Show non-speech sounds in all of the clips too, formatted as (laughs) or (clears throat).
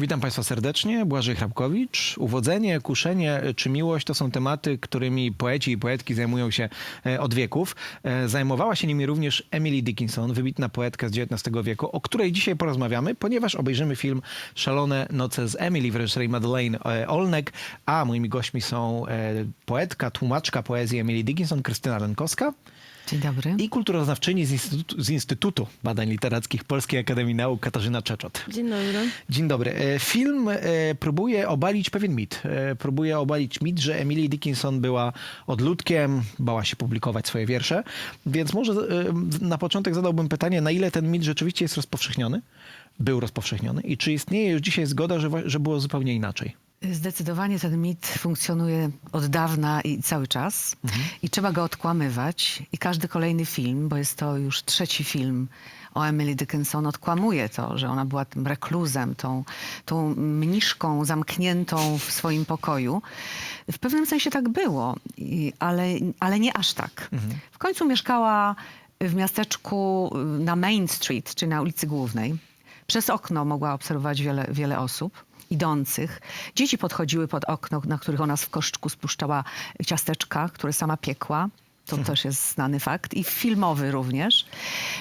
Witam Państwa serdecznie. Błażej Hrabkowicz. Uwodzenie, kuszenie czy miłość to są tematy, którymi poeci i poetki zajmują się e, od wieków. E, Zajmowała się nimi również Emily Dickinson, wybitna poetka z XIX wieku, o której dzisiaj porozmawiamy, ponieważ obejrzymy film Szalone noce z Emily w reżyserii Madeleine e, Olnek, a moimi gośćmi są poetka, tłumaczka poezji Emily Dickinson, Krystyna Lenkowska Dzień dobry. i kulturoznawczyni z Instytutu, z Instytutu Badań Literackich Polskiej Akademii Nauk Katarzyna Czeczot. Dzień dobry. Dzień dobry. E, Film e, próbuje obalić pewien mit. E, Próbuje obalić mit, że Emily Dickinson była odludkiem, bała się publikować swoje wiersze. Więc może na początek zadałbym pytanie, na ile ten mit rzeczywiście jest rozpowszechniony? Był rozpowszechniony i czy istnieje już dzisiaj zgoda, że, że było zupełnie inaczej? Zdecydowanie ten mit funkcjonuje od dawna i cały czas. I trzeba go odkłamywać. I każdy kolejny film, bo jest to już trzeci film o Emily Dickinson, odkłamuje to, że ona była tym rekluzem, tą, tą mniszką zamkniętą w swoim pokoju. W pewnym sensie tak było, I, ale, ale nie aż tak. W końcu mieszkała w miasteczku y, na Main Street, czyli na ulicy Głównej. Przez okno mogła obserwować wiele, wiele osób idących. Dzieci podchodziły pod okno, na których ona w koszczku spuszczała ciasteczka, które sama piekła. To też jest znany fakt. I filmowy również.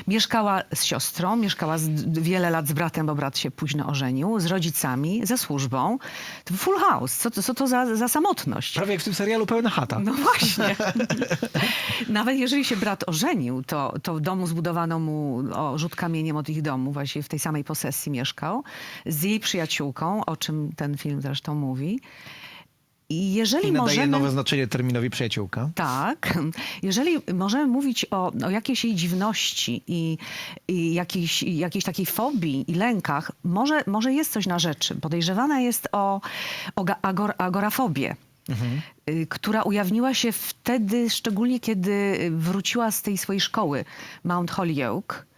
Mieszkała z siostrą, mieszkała z, wiele lat z bratem, bo brat się późno ożenił, z rodzicami, ze służbą. To full house. Co to, co to za, za samotność? Prawie jak w tym serialu Pełna chata. No właśnie. (laughs) Nawet jeżeli się brat ożenił, to, to w domu zbudowano mu o, rzut kamieniem od ich domu, właśnie w tej samej posesji mieszkał, z jej przyjaciółką, o czym ten film zresztą mówi. I jeżeli I nadaje możemy... nowe znaczenie terminowi przyjaciółka. Tak. Jeżeli możemy mówić o, o jakiejś jej dziwności i, i jakiejś, jakiejś takiej fobii i lękach, może, może jest coś na rzeczy. Podejrzewana jest o, o agor, agorafobię. y, która ujawniła się wtedy, szczególnie kiedy wróciła z tej swojej szkoły Mount Holyoke.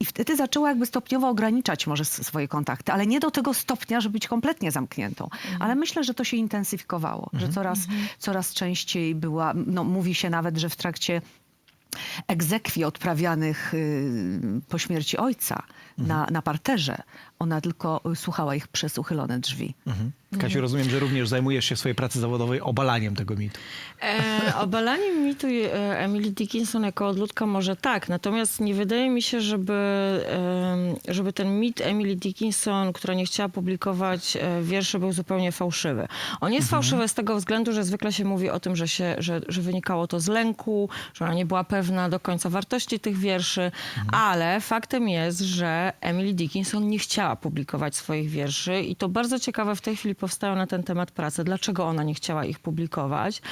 I wtedy zaczęła jakby stopniowo ograniczać może swoje kontakty, ale nie do tego stopnia, żeby być kompletnie zamkniętą. Ale myślę, że to się intensyfikowało, że coraz, coraz częściej była, no mówi się nawet, że w trakcie egzekwii odprawianych y, po śmierci ojca na, na parterze, ona tylko y, słuchała ich przez uchylone drzwi. Mhm. Kasiu, rozumiem, że również zajmujesz się w swojej pracy zawodowej obalaniem tego mitu. E, obalanie mitu e, Emily Dickinson jako odludka może tak, natomiast nie wydaje mi się, żeby, żeby ten mit Emily Dickinson, która nie chciała publikować e, wierszy, był zupełnie fałszywy. On jest fałszywy z tego względu, że zwykle się mówi o tym, że, się, że, że wynikało to z lęku, że ona nie była pewna do końca wartości tych wierszy, ale faktem jest, że Emily Dickinson nie chciała publikować swoich wierszy i to bardzo ciekawe w tej chwili powstają na ten temat prace. Dlaczego ona nie chciała ich publikować?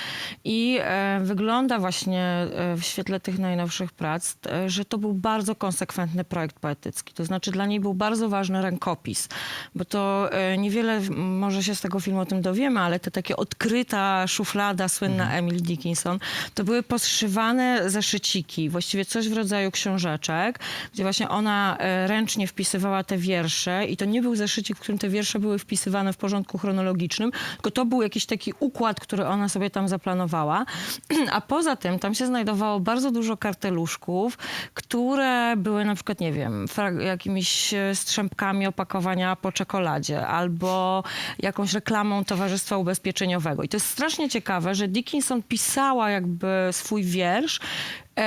I e, wygląda właśnie e, w świetle tych najnowszych prac, e, że to był bardzo konsekwentny projekt poetycki. To znaczy dla niej był bardzo ważny rękopis, bo to niewiele może się z tego filmu o tym dowiemy, ale te takie odkryta szuflada słynna Emily Dickinson, to były poszywane zeszyciki, właściwie coś w rodzaju książeczek, gdzie właśnie ona ręcznie wpisywała te wiersze i to nie był zeszycik, w którym te wiersze były wpisywane w porządku chronologicznym, tylko to był jakiś taki układ, który ona sobie tam zaplanowała. (clears throat) A poza tym tam się znajdowało bardzo dużo karteluszków, które były na przykład, nie wiem, jakimiś e, strzępkami opakowania po czekoladzie albo jakąś reklamą Towarzystwa Ubezpieczeniowego. I to jest strasznie ciekawe, że Dickinson pisała jakby swój wiersz,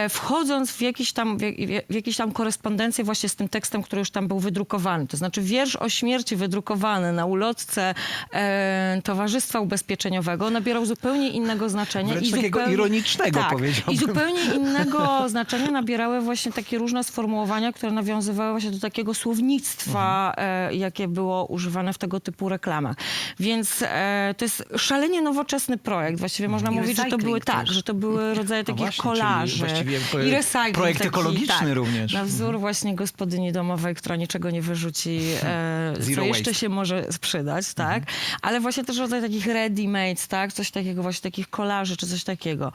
wchodząc w jakieś, tam, w, jak- w jakieś tam korespondencję właśnie z tym tekstem, który już tam był wydrukowany. To znaczy wiersz o śmierci wydrukowany na ulotce e, Towarzystwa Ubezpieczeniowego nabierał zupełnie innego znaczenia. Wręcz takiego zupełnie, ironicznego, tak, powiedziałbym. I zupełnie (laughs) innego znaczenia nabierały właśnie takie różne sformułowania, które nawiązywały właśnie do takiego słownictwa, e, jakie było używane w tego typu reklamach. Więc e, to jest szalenie nowoczesny projekt. Właściwie można I mówić, że to były tak, też. że to były (laughs) rodzaje No takich właśnie, czyli kolaży. Właściwie I recycling projekt taki, ekologiczny tak, również. Na wzór właśnie gospodyni domowej, która niczego nie wyrzuci, e, co (laughs) Zero jeszcze waste. się może sprzedać, tak? Ale właśnie też rodzaj takich ready-made, tak? Coś takiego, właśnie takich kolaży czy coś takiego.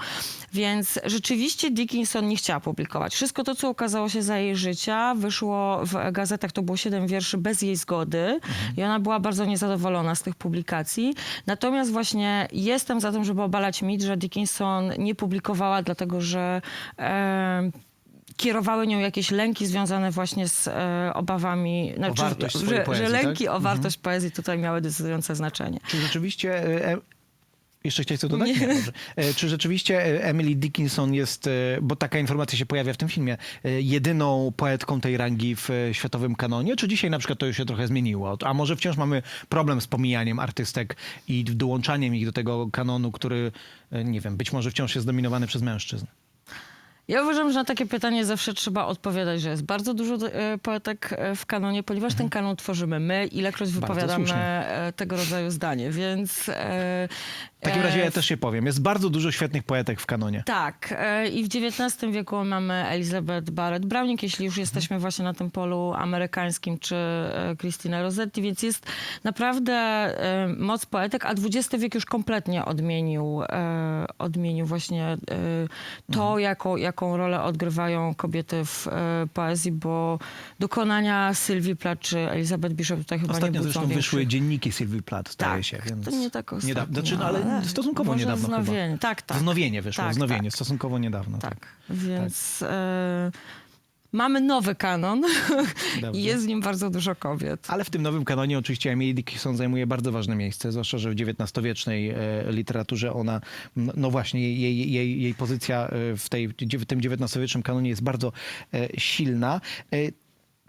Więc rzeczywiście Dickinson nie chciała publikować. Wszystko to, co ukazało się za jej życia, wyszło w gazetach, to było siedem wierszy bez jej zgody i ona była bardzo niezadowolona z tych publikacji. Natomiast właśnie jestem za tym, żeby obalać mit, że Dickinson nie publikowała, dlatego że e, kierowały nią jakieś lęki związane właśnie z e, obawami, znaczy, wartość że, poezji, że lęki tak? o wartość poezji tutaj miały decydujące znaczenie. Czy rzeczywiście... e, e, Jeszcze chciałeś co dodać? Nie. Nie. E, Czy rzeczywiście e, Emily Dickinson jest, e, bo taka informacja się pojawia w tym filmie, e, jedyną poetką tej rangi w e, światowym kanonie? Czy dzisiaj na przykład to już się trochę zmieniło? A może wciąż mamy problem z pomijaniem artystek i dołączaniem ich do tego kanonu, który, e, nie wiem, być może wciąż jest zdominowany przez mężczyzn? Ja uważam, że na takie pytanie zawsze trzeba odpowiadać, że jest bardzo dużo e, poetek e, w kanonie, ponieważ ten kanon tworzymy my, ilekroć wypowiadamy e, tego rodzaju zdanie, więc... e, W takim razie ja też się powiem. Jest bardzo dużo świetnych poetek w kanonie. Tak, e, i w XIX wieku mamy Elizabeth Barrett Browning, jeśli już jesteśmy właśnie na tym polu amerykańskim, czy e, Christina Rossetti, więc jest naprawdę e, moc poetek, a XX wiek już kompletnie odmienił, e, odmienił właśnie e, to, jaką, jaką rolę odgrywają kobiety w e, poezji, bo dokonania Sylwii Plath czy Elizabeth Bishop tutaj chyba Ostatnio nie budzą zresztą wyszły większych- dzieniki Sylwii Plath, zdaje Tak, się. Więc to nie tak ostatnio, niedawno. Znaczy, no, ale stosunkowo może niedawno wznowienie. chyba. Tak, tak. Wznowienie wyszło, Tak, wznowienie, tak. stosunkowo niedawno. Tak, więc e, mamy nowy kanon Dobrze. i jest w nim bardzo dużo kobiet. Ale w tym nowym kanonie oczywiście Emily Dickinson zajmuje bardzo ważne miejsce, zwłaszcza, że w XIX-wiecznej e, literaturze ona, no, właśnie, jej, jej, jej, jej pozycja e, w, tej, w tym XIX-wiecznym kanonie jest bardzo e, silna.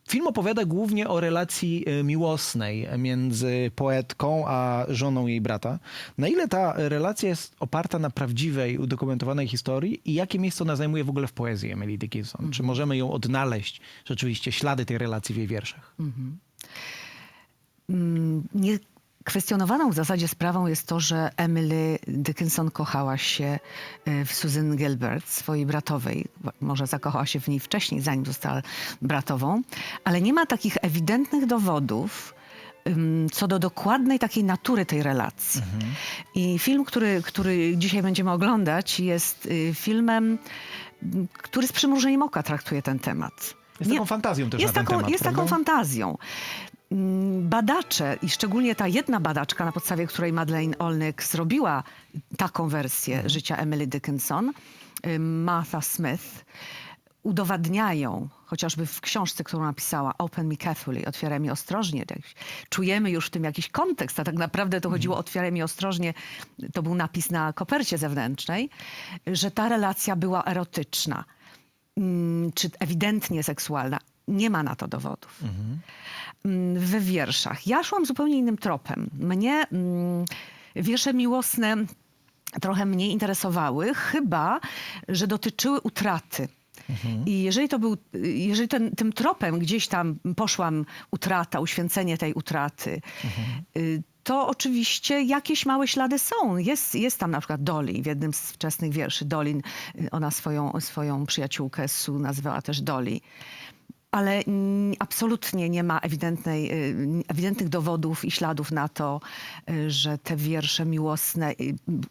Film opowiada głównie o relacji e, miłosnej między poetką a żoną jej brata. Na ile ta relacja jest oparta na prawdziwej, udokumentowanej historii i jakie miejsce ona zajmuje w ogóle w poezji Emily Dickinson? Czy możemy ją odnaleźć, rzeczywiście, ślady tej relacji w jej wierszach? Niekwestionowaną w zasadzie sprawą jest to, że Emily Dickinson kochała się e, w Susan Gilbert, swojej bratowej. Może zakochała się w niej wcześniej, zanim została bratową, ale nie ma takich ewidentnych dowodów co do dokładnej takiej natury tej relacji. I film, który, który dzisiaj będziemy oglądać, jest y, filmem, który z przymrużeniem oka traktuje ten temat. Jest taką fantazją też jest na ten taką, temat, Jest taką prawda? fantazją. Mm, Badacze i szczególnie ta jedna badaczka, na podstawie której Madeleine Olnek zrobiła taką wersję Mhm. życia Emily Dickinson, y, Martha Smith, udowadniają, chociażby w książce, którą napisała Open Me Carefully, Otwieraj mi ostrożnie, tak, czujemy już w tym jakiś kontekst, a tak naprawdę to chodziło o Otwieraj mi ostrożnie, to był napis na kopercie zewnętrznej, że ta relacja była erotyczna, czy ewidentnie seksualna. Nie ma na to dowodów. Mm, We wierszach. Ja szłam zupełnie innym tropem. Mnie mm, wiersze miłosne trochę mnie interesowały, chyba, że dotyczyły utraty. I jeżeli to był, jeżeli ten, tym tropem gdzieś tam poszłam utrata, uświęcenie tej utraty, y, to oczywiście jakieś małe ślady są. Jest, jest tam na przykład Dolly w jednym z wczesnych wierszy. Dolin, y, ona swoją, swoją przyjaciółkę Su nazywała też Dolly. Ale absolutnie nie ma ewidentnej, y, ewidentnych dowodów i śladów na to, y, że te wiersze miłosne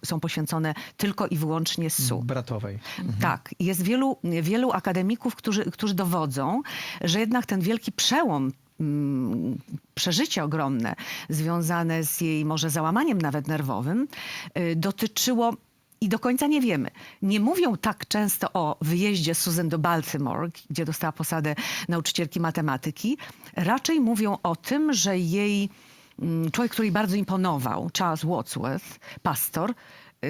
są poświęcone tylko i wyłącznie Su. Bratowej. Tak, jest wielu, wielu akademików, którzy, którzy dowodzą, że jednak ten wielki przełom, przeżycie ogromne związane z jej może załamaniem nawet nerwowym, y, dotyczyło i do końca nie wiemy. Nie mówią tak często o wyjeździe Susan do Baltimore, gdzie dostała posadę nauczycielki matematyki. Raczej mówią o tym, że jej mm, człowiek, który jej bardzo imponował, Charles Wadsworth, pastor,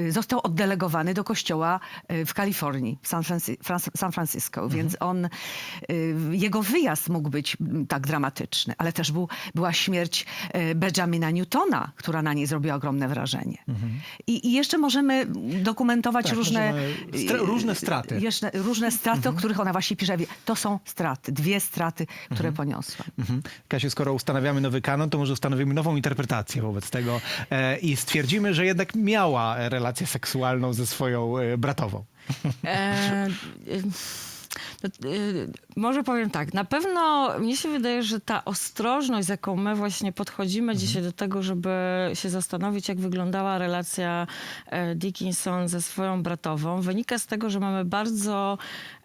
został oddelegowany do kościoła y, w Kalifornii, w San, Franci- Fran- San Francisco, więc on, y, jego wyjazd mógł być tak dramatyczny, ale też był, była śmierć y, Benjamina Newtona, która na niej zrobiła ogromne wrażenie. I, I jeszcze możemy dokumentować Tak, różne, możemy stra- różne straty. y, Jeszcze, różne straty, o których ona właśnie pisze. To są straty, dwie straty, które poniosła. Mhm. Kasiu, skoro ustanawiamy nowy kanon, to może ustanowimy nową interpretację wobec tego e, i stwierdzimy, że jednak miała relację seksualną ze swoją e, bratową. E, y, no, może powiem tak, na pewno mnie się wydaje, że ta ostrożność, z jaką my właśnie podchodzimy dzisiaj do tego, żeby się zastanowić, jak wyglądała relacja e, Dickinson ze swoją bratową, wynika z tego, że mamy bardzo e,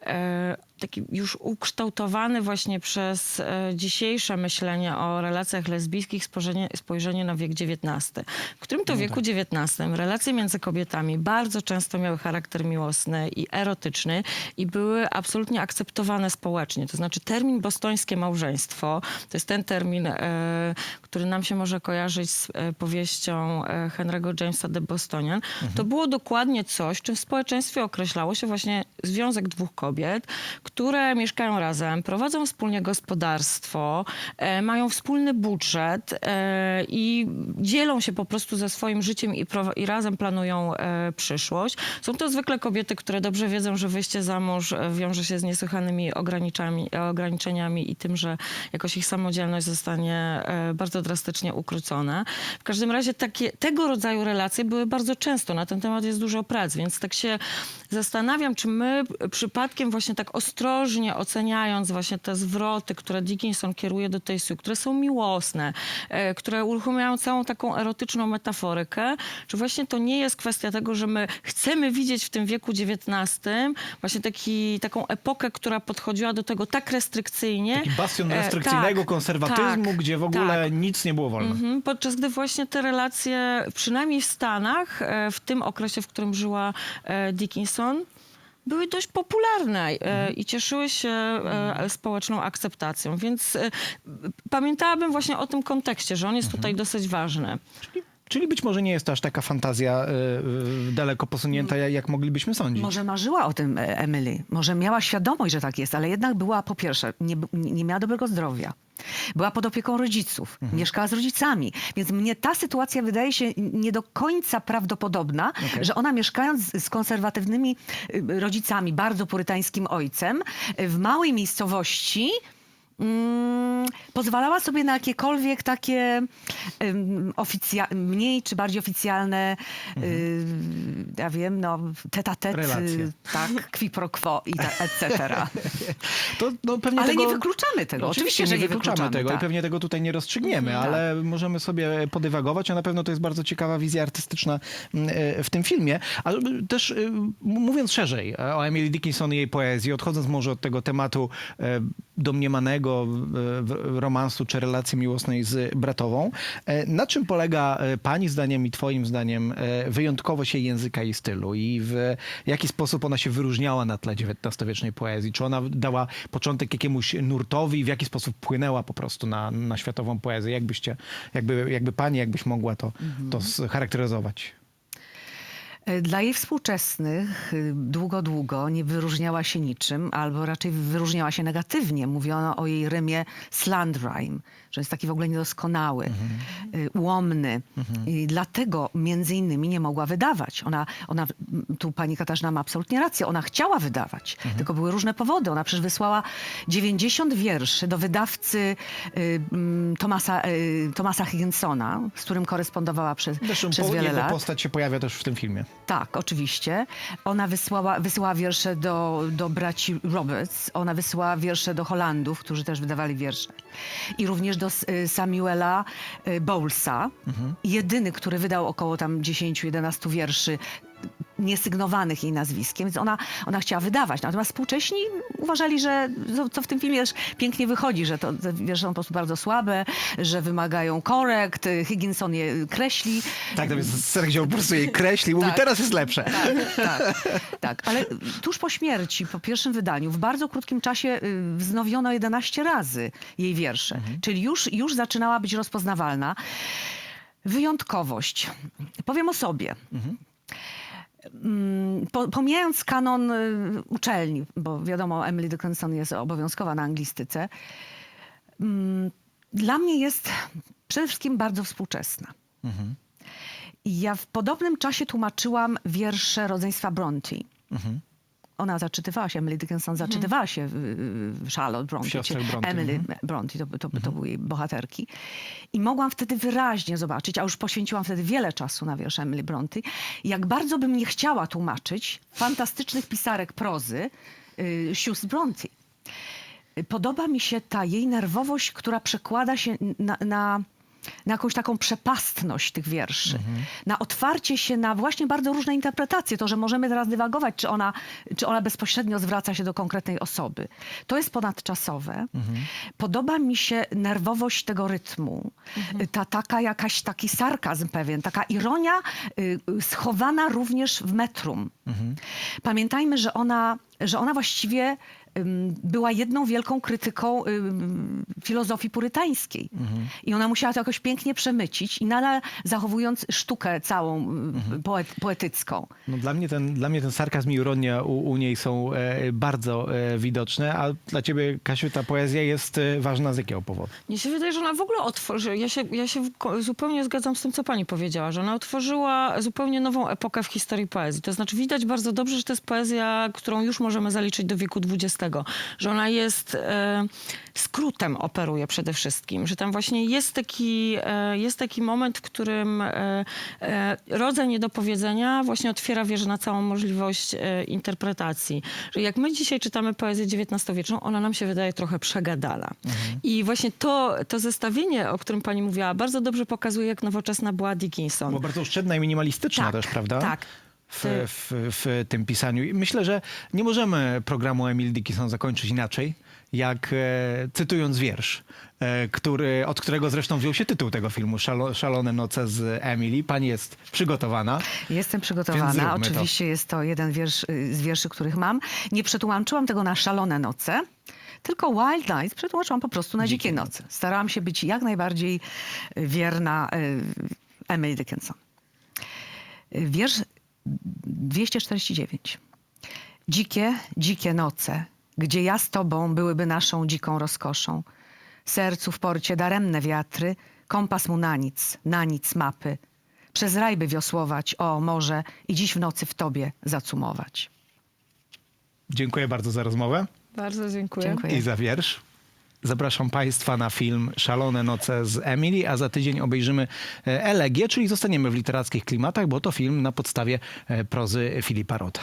taki już ukształtowany właśnie przez e, dzisiejsze myślenie o relacjach lesbijskich spojrzenie, spojrzenie na wiek XIX, w którym to wieku XIX relacje między kobietami bardzo często miały charakter miłosny i erotyczny i były absolutnie akceptowane społecznie. To znaczy termin bostońskie małżeństwo, to jest ten termin, e, który nam się może kojarzyć z e, powieścią e, Henry'ego Jamesa de Bostonian. To było dokładnie coś, czym w społeczeństwie określało się właśnie związek dwóch kobiet, które mieszkają razem, prowadzą wspólnie gospodarstwo, e, mają wspólny budżet e, i dzielą się po prostu ze swoim życiem i, i razem planują e, przyszłość. Są to zwykle kobiety, które dobrze wiedzą, że wyjście za mąż e, wiąże się z niesłychanymi e, ograniczeniami i tym, że jakoś ich samodzielność zostanie e, bardzo drastycznie ukrócona. W każdym razie takie, tego rodzaju relacje były bardzo często. Na ten temat jest dużo prac, więc tak się zastanawiam, czy my przypadkiem właśnie tak ostrożnie oceniając właśnie te zwroty, które Dickinson kieruje do tej Sue, które są miłosne, e, które uruchamiają całą taką erotyczną metaforykę, czy właśnie to nie jest kwestia tego, że my chcemy widzieć w tym wieku XIX właśnie taki, taką epokę, która podchodziła do tego tak restrykcyjnie. Taki bastion E, restrykcyjnego tak, konserwatyzmu, tak, gdzie w ogóle tak. nic nie było wolne. Mhm, podczas gdy właśnie te relacje, przynajmniej w Stanach, e, w tym okresie, w którym żyła Dickinson, były dość popularne e, i cieszyły się e, społeczną akceptacją. Więc e, pamiętałabym właśnie o tym kontekście, że on jest tutaj dosyć ważny. Czyli być może nie jest to aż taka fantazja y, daleko posunięta, jak, jak moglibyśmy sądzić. Może marzyła o tym e, Emily, może miała świadomość, że tak jest, ale jednak była po pierwsze, nie, nie miała dobrego zdrowia. Była pod opieką rodziców, mieszkała z rodzicami. Więc mnie ta sytuacja wydaje się nie do końca prawdopodobna, że ona mieszkając z- z konserwatywnymi y, rodzicami, bardzo purytańskim ojcem, y, w małej miejscowości, mm, pozwalała sobie na jakiekolwiek takie ym, oficja- mniej czy bardziej oficjalne, y, ja wiem, no, tete-a-tete, Relacje. y, tak, qui pro quo i tak, etc. (laughs) To, no, pewnie Ale tego... nie wykluczamy tego, No, oczywiście, że nie wykluczamy tego tak. i pewnie tego tutaj nie rozstrzygniemy, Mhm, ale możemy sobie podywagować, a na pewno to jest bardzo ciekawa wizja artystyczna mm, e, w tym filmie. Ale też e, m- mówiąc szerzej e, o Emily Dickinson i jej poezji, odchodząc może od tego tematu e, domniemanego e, romansu czy relacji miłosnej z bratową, e, na czym polega e, pani zdaniem i twoim zdaniem wyjątkowość jej języka i stylu i w jaki sposób ona się wyróżniała na tle XIX-wiecznej poezji? Czy ona dała początek jakiemuś nurtowi, w jaki sposób płynęła po prostu na, na światową poezję? Jakbyście, jakby, jakby pani, jakbyś mogła to, to scharakteryzować? E, Dla jej współczesnych y, długo, długo nie wyróżniała się niczym, albo raczej wyróżniała się negatywnie. Mówiono o jej rymie slant rhyme, że jest taki w ogóle niedoskonały, y, ułomny. I dlatego między innymi nie mogła wydawać. Ona, ona, tu pani Katarzyna ma absolutnie rację, ona chciała wydawać, tylko były różne powody. Ona przecież wysłała 90 wierszy do wydawcy y, Tomasa, y, Tomasa Higginsona, z którym korespondowała przez, Zresztą przez po, wiele lat. postać się pojawia też w tym filmie. Tak, oczywiście. Ona wysłała, wiersze do, do braci Roberts, ona wysyłała wiersze do Holandów, którzy też wydawali wiersze. I również do y, Samuela y, Bowlesa, jedyny, który wydał około tam 10-11 wierszy niesygnowanych jej nazwiskiem, więc ona, ona chciała wydawać. Natomiast współcześni uważali, że co- w tym filmie też pięknie wychodzi, że to te wiersze są po prostu bardzo słabe, że wymagają korekt, Higginson je kreśli. Tak, to jest wziął po prostu jej kreśli, mówi Tak. teraz jest lepsze. Tak, tak, tak. Ale tuż po śmierci, po pierwszym wydaniu, w bardzo krótkim czasie y, wznowiono 11 razy jej wiersze. Czyli już, już zaczynała być rozpoznawalna. Wyjątkowość. Powiem o sobie. Mm, Po, pomijając kanon y, uczelni, bo wiadomo, Emily Dickinson jest obowiązkowa na anglistyce, mm, dla mnie jest przede wszystkim bardzo współczesna. I ja w podobnym czasie tłumaczyłam wiersze rodzeństwa Bronte. Ona zaczytywała się, Emily Dickinson zaczytywała się w, Charlotte Bronte, czy Bronte, Emily mhm. Bronte, to, to, to były jej bohaterki. I mogłam wtedy wyraźnie zobaczyć, a już poświęciłam wtedy wiele czasu na wiersze Emily Bronte, jak bardzo bym nie chciała tłumaczyć fantastycznych pisarek prozy y, sióstr Bronte. Podoba mi się ta jej nerwowość, która przekłada się na, na na jakąś taką przepastność tych wierszy, Mhm. na otwarcie się na właśnie bardzo różne interpretacje. To, że możemy teraz dywagować, czy ona, czy ona bezpośrednio zwraca się do konkretnej osoby. To jest ponadczasowe. Mhm. Podoba mi się nerwowość tego rytmu. Ta taka jakaś taki sarkazm pewien, taka ironia y, y, schowana również w metrum. Pamiętajmy, że ona, że ona właściwie była jedną wielką krytyką filozofii purytańskiej. I ona musiała to jakoś pięknie przemycić i nadal zachowując sztukę całą poet, poetycką. No dla, mnie ten, dla mnie ten sarkazm i ironia u, u niej są e, bardzo e, widoczne, a dla ciebie, Kasiu, ta poezja jest e, ważna z jakiego powodu? Mnie się wydaje, że ona w ogóle otworzy. Ja się, ja się zupełnie zgadzam z tym, co pani powiedziała, że ona otworzyła zupełnie nową epokę w historii poezji. To znaczy widać bardzo dobrze, że to jest poezja, którą już możemy zaliczyć do wieku XX, że ona jest e, skrótem operuje przede wszystkim, że tam właśnie jest taki, e, jest taki moment, w którym e, e, rodzaj niedopowiedzenia właśnie otwiera wieżę na całą możliwość e, interpretacji. Że jak my dzisiaj czytamy poezję XIX-wieczną, ona nam się wydaje trochę przegadana. I właśnie to, to zestawienie, o którym pani mówiła, bardzo dobrze pokazuje, jak nowoczesna była Dickinson. Bo bardzo oszczędna i minimalistyczna Tak, też, prawda? tak. W, Ty- w, w tym pisaniu. I myślę, że nie możemy programu Emily Dickinson zakończyć inaczej, jak e, cytując wiersz, e, który, od którego zresztą wziął się tytuł tego filmu, Szalo, Szalone noce z Emily. Pani jest przygotowana. Jestem Więc przygotowana. zróbmy to. Oczywiście jest to jeden wiersz y, z wierszy, których mam. Nie przetłumaczyłam tego na szalone noce, tylko Wild Nights przetłumaczyłam po prostu na Dzikie dzikie noce. Starałam się być jak najbardziej y, wierna y, Emily Dickinson. Wiersz 249. Dzikie, dzikie noce, gdzie ja z tobą byłyby naszą dziką rozkoszą. Sercu w porcie daremne wiatry, kompas mu na nic, na nic mapy. Przez rajby wiosłować, o może, i dziś w nocy w tobie zacumować. Dziękuję bardzo za rozmowę Bardzo dziękuję. Dziękuję. i za wiersz. Zapraszam Państwa na film Szalone noce z Emily, a za tydzień obejrzymy e, Elegię, czyli zostaniemy w literackich klimatach, bo to film na podstawie e, prozy Filipa Rota.